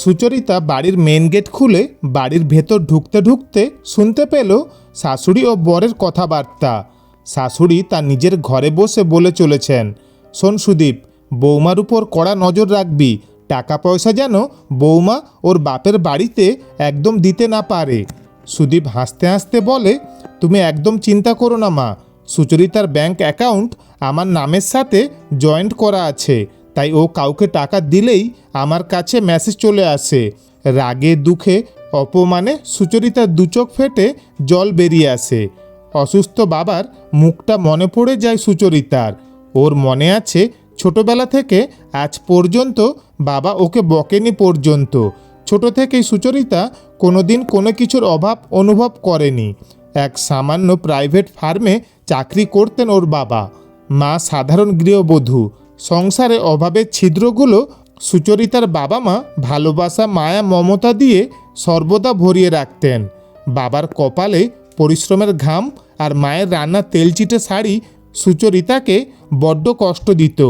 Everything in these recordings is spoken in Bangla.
সুচরিতা বাড়ির মেন গেট খুলে বাড়ির ভেতর ঢুকতে ঢুকতে শুনতে পেল শাশুড়ি ও বরের কথাবার্তা। শাশুড়ি তার নিজের ঘরে বসে বলে চলেছেন, শোন সুদীপ, বৌমার উপর কড়া নজর রাখবি টাকা পয়সা যেন বৌমা ওর বাপের বাড়িতে একদম দিতে না পারে। সুদীপ হাসতে হাসতে বলে, তুমি একদম চিন্তা করো না মা, সুচরিতার ব্যাংক অ্যাকাউন্ট আমার নামের সাথে জয়েন্ট করা আছে তাই ও কাউকে টাকা দিলেই আমার কাছে মেসেজ চলে আসে। রাগে, দুঃখে, অপমানে সুচরিতার দুচোখ ফেটে জল বেরিয়ে আসে। অসুস্থ বাবার মুখটা মনে পড়ে যায় সুচরিতার। ওর মনে আছে, ছোটবেলা থেকে আজ পর্যন্ত বাবা ওকে বকেনি পর্যন্ত। ছোট থেকেই সুচরিতা কোনোদিন কোনো কিছুর অভাব অনুভব করেনি। এক সামান্য প্রাইভেট ফার্মে চাকরি করতেন ওর বাবা। মা সাধারণ গৃহবধূ। সংসারে অভাবের ছিদ্রগুলো সুচরিতার বাবা মা ভালোবাসা, মায়া, মমতা দিয়ে সর্বদা ভরিয়ে রাখতেন। বাবার কপালে পরিশ্রমের ঘাম আর মায়ের রান্না তেলচিটে শাড়ি সুচরিতাকে বড্ড কষ্ট দিত।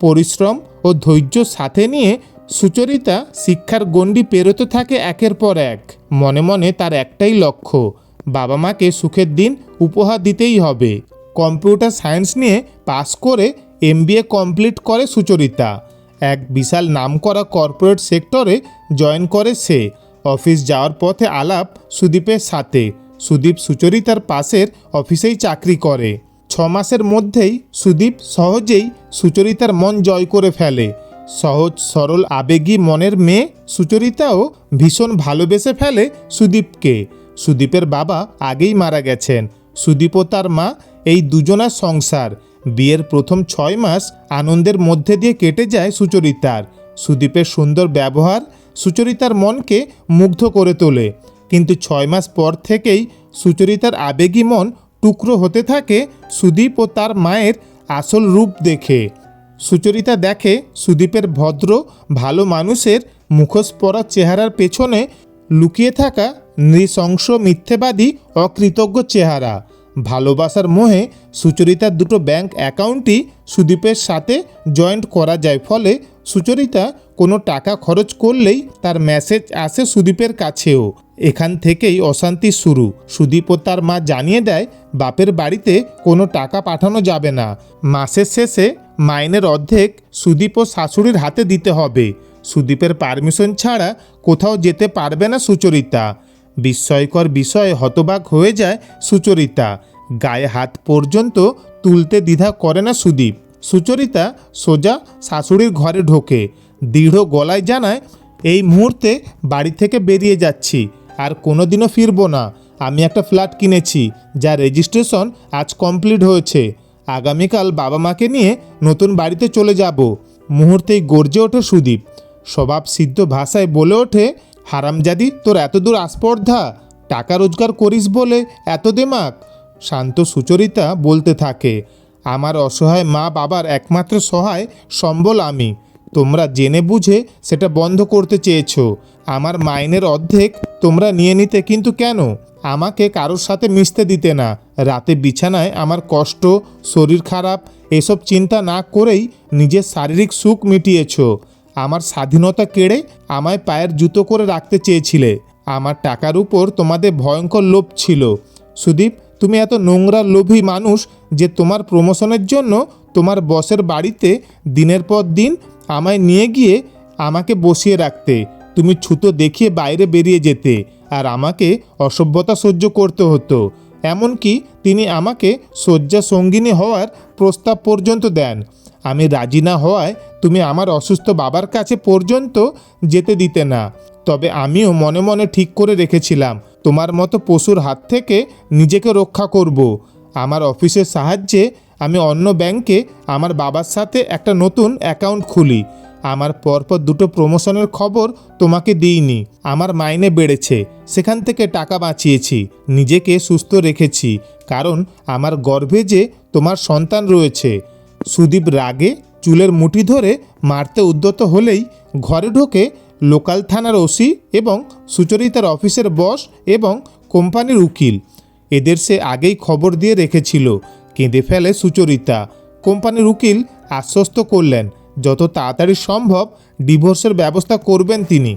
পরিশ্রম ও ধৈর্য সাথে নিয়ে সুচরিতা শিক্ষার গণ্ডি পেরোতে থাকে একের পর এক। মনে মনে তার একটাই লক্ষ্য বাবা মাকে সুখের দিন উপহার দিতেই হবে। কম্পিউটার সায়েন্স নিয়ে পাশ করে এমবিএ কমপ্লিট করে সুচরিতা। এক বিশাল নামকরা কর্পোরেট সেক্টরে জয়েন করে সে। অফিস যাওয়ার পথে আলাপ সুদীপের সাথে। সুদীপ সুচরিতার পাশের অফিসেই চাকরি করে। ছ মাসের মধ্যেই সুদীপ সহজেই সুচরিতার মন জয় করে ফেলে। সহজ, সরল, আবেগী মনের মেয়ে সুচরিতাও ভীষণ ভালোবেসে ফেলে সুদীপকে। সুদীপের বাবা আগেই মারা গেছেন। সুদীপ ও তার মা, এই দুজনার সংসার। বিয়ের প্রথম ছয় মাস আনন্দের মধ্যে দিয়ে কেটে যায় সুচরিতার। সুদীপের সুন্দর ব্যবহার সুচরিতার মনকে মুগ্ধ করে তোলে। কিন্তু ছয় মাস পর থেকেই সুচরিতার আবেগী মন টুকরো হতে থাকে সুদীপ ও তার মায়ের আসল রূপ দেখে। সুচরিতা দেখে সুদীপের ভদ্র, ভালো মানুষের মুখোশ পরা চেহারার পেছনে লুকিয়ে থাকা নৃশংস মিথ্যেবাদী অকৃতজ্ঞ চেহারা। ভালোবাসার মোহে সুচরিতার দুটো ব্যাংক অ্যাকাউন্টই সুদীপের সাথে জয়েন্ট করা যায়। ফলে সুচরিতা কোনো টাকা খরচ করলেই তার মেসেজ আসে সুদীপের কাছেও। এখান থেকেই অশান্তি শুরু। সুদীপ ও তার মা জানিয়ে দেয়, বাপের বাড়িতে কোনো টাকা পাঠানো যাবে না। মাসের শেষে মাইনের অর্ধেক সুদীপ ও শাশুড়ির হাতে দিতে হবে। সুদীপের পারমিশন ছাড়া কোথাও যেতে পারবে না সুচরিতা। বিস্ময়কর বিষয়ে হতবাক হয়ে যায় সুচরিতা। গায়ে হাত পর্যন্ত তুলতে দ্বিধা করে না সুদীপ। সুচরিতা সোজা শাশুড়ির ঘরে ঢোকে। দৃঢ় গলায় জানায়, এই মুহূর্তে বাড়ি থেকে বেরিয়ে যাচ্ছি, আর কোনোদিনও ফিরবো না। আমি একটা ফ্ল্যাট কিনেছি যার রেজিস্ট্রেশন আজ কমপ্লিট হয়েছে। আগামীকাল বাবা মাকে নিয়ে নতুন বাড়িতে চলে যাব। মুহূর্তেই গর্জে ওঠে সুদীপ। স্বভাব সিদ্ধ ভাষায় বলে ওঠে হারামজাদি তোর এত দূর আস্পর্ধা। টাকা রোজগার করিস বলে এত দেমাক। শান্ত সুচরিতা বলতে থাকে, আমার অসহায় মা বাবার একমাত্র সহায় সম্বল আমি। তোমরা জেনে বুঝে সেটা বন্ধ করতে চেয়েছ। আমার মাইনের অর্ধেক তোমরা নিয়ে নিতে কিন্তু কেন? আমাকে কারোর সাথে মিশতে দিতে না। রাতে বিছানায় আমার কষ্ট, শরীর খারাপ, এসব চিন্তা না করেই নিজের শারীরিক সুখ মিটিয়েছো। আমার স্বাধীনতা কেড়ে আমায় পায়ের জুতো করে রাখতে চেয়েছিলে। আমার টাকার উপর তোমাদের ভয়ঙ্কর লোভ ছিল। সুদীপ, তুমি এত নোংরা, লোভী মানুষ যে তোমার প্রমোশনের জন্য তোমার বসের বাড়িতে দিনের পর দিন আমায় নিয়ে গিয়ে আমাকে বসিয়ে রাখতে। তুমি ছুতো দেখিয়ে বাইরে বেরিয়ে যেতে আর আমাকে অসভ্যতা সহ্য করতে হতো। এমনকি তিনি আমাকে শয্যা সঙ্গিনী হওয়ার প্রস্তাব পর্যন্ত দেন। আমি রাজি না হওয়ায় তুমি আমার অসুস্থ বাবার কাছে পর্যন্ত যেতে দিতে না। তবে আমিও মনে মনে ঠিক করে রেখেছিলাম, তোমার মতো পশুর হাত থেকে নিজেকে রক্ষা করব। আমার অফিসের সাহায্যে আমি অন্য ব্যাংকে আমার বাবার সাথে একটা নতুন অ্যাকাউন্ট খুলি। আমার পরপর দুটো প্রমোশনের খবর তোমাকে দিইনি। আমার মাইনে বেড়েছে, সেখান থেকে টাকা বাঁচিয়েছি, নিজেকে সুস্থ রেখেছি, কারণ আমার গর্ভে যে তোমার সন্তান রয়েছে। সুদীপ রাগে চুলের মুঠি ধরে মারতে উদ্যত হলেই ঘরে ঢোকে লোকাল থানার ওসি এবং সুচরিতার অফিসের বস এবং কোম্পানির উকিল। এদের সে আগেই খবর দিয়ে রেখেছিল, কেঁদে ফেলে সুচরিতা। কোম্পানির উকিল আশ্বস্ত করলেন, যত তাড়াতাড়ি সম্ভব ডিভোর্সের ব্যবস্থা করবেন তিনি।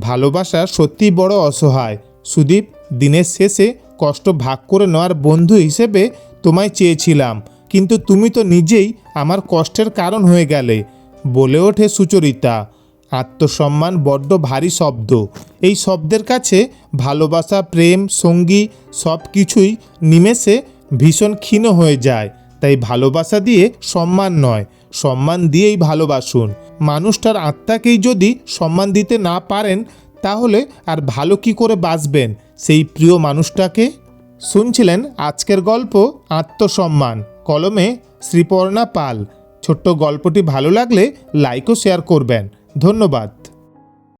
ভালোবাসা সত্যিই বড় অসহায়। সুদীপ, দিনের শেষে কষ্ট ভাগ করে নেওয়ার বন্ধু হিসেবে তোমায় চেয়েছিলাম। কিন্তু তুমি তো নিজেই আমার কষ্টের কারণ হয়ে গেলে, বলে ওঠে সুচরিতা। আত্মসম্মান বড্ড ভারী শব্দ। এই শব্দের কাছে ভালোবাসা, প্রেম, সঙ্গী সব কিছুই নিমেষে ভীষণ ক্ষীণ হয়ে যায়। তাই ভালোবাসা দিয়ে সম্মান নয়, সম্মান দিয়েই ভালোবাসুন। মানুষটার আত্মাকেই যদি সম্মান দিতে না পারেন, তাহলে আর ভালো কি করে বাঁচবেন সেই প্রিয় মানুষটাকে? শুনছিলেন আজকের গল্প আত্মসম্মান। কলমে শ্রীপর্ণা পাল। ছোট্ট গল্পটি ভালো লাগলে লাইক ও শেয়ার করবেন। ধন্যবাদ।